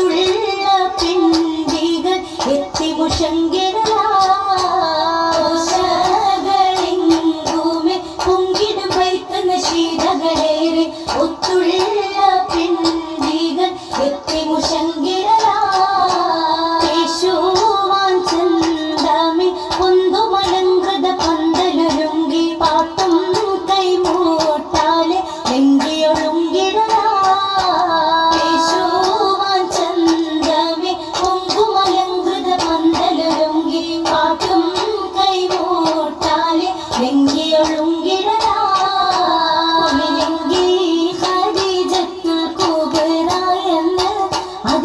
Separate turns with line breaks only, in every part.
തുള്ള പിണ്ടികൾ എത്തി മുഷങ്കി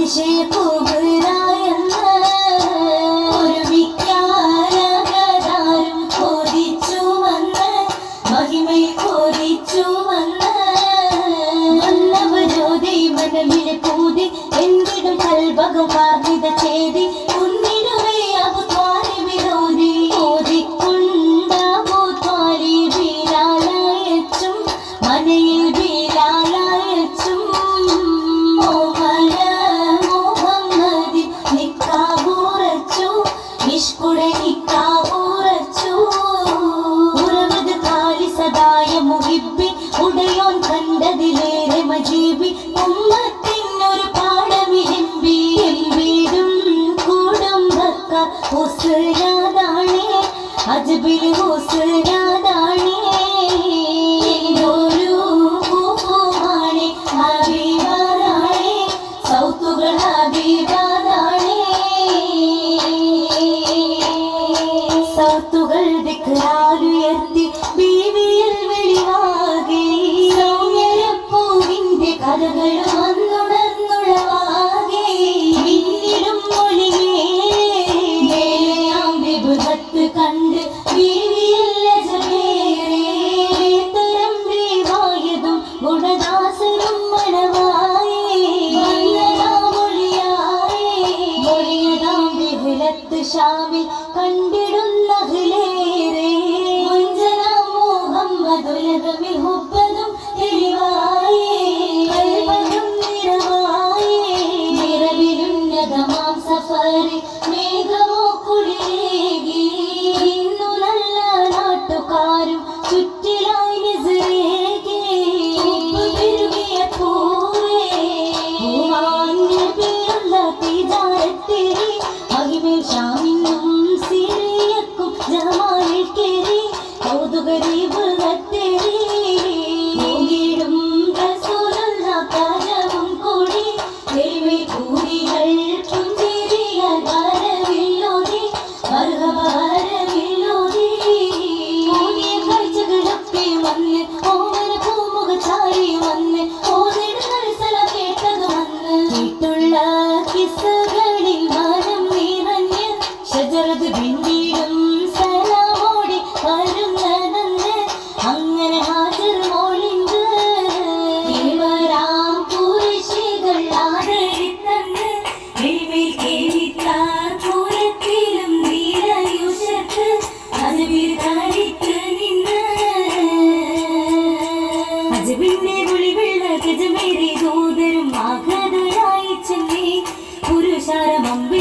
കുരിശേ കുബുരായെന്ന് ഒരു വിഖ്യാരകതാരം കൊതിച്ചു വന്ന് മഹിമയിൽ കൊതിച്ചു വന്ന് വന്നവരോ ചേതി Oh. നിറവിലുന്നതമാം സഫാരി മേഘമോ കുളിരേകി ഇന്നു നല്ല നാട്ടുകാരും ചുറ്റിലായി നിസരേകി. പെരുകിയ പൂവേ പൂമാന്യപിള്ള തിജാരത്തിരി. മഹിമേൽ ഷാമിനും സിറിയക്കും ജമാലിൽ കേറി കൗതുകരീവ് അജബിന്റെ വിളിവെള്ള ഗജമേറി ദൂതരും ആഹ്ലാദരായി ചെന്നേ. പുരുഷാരമമ്പ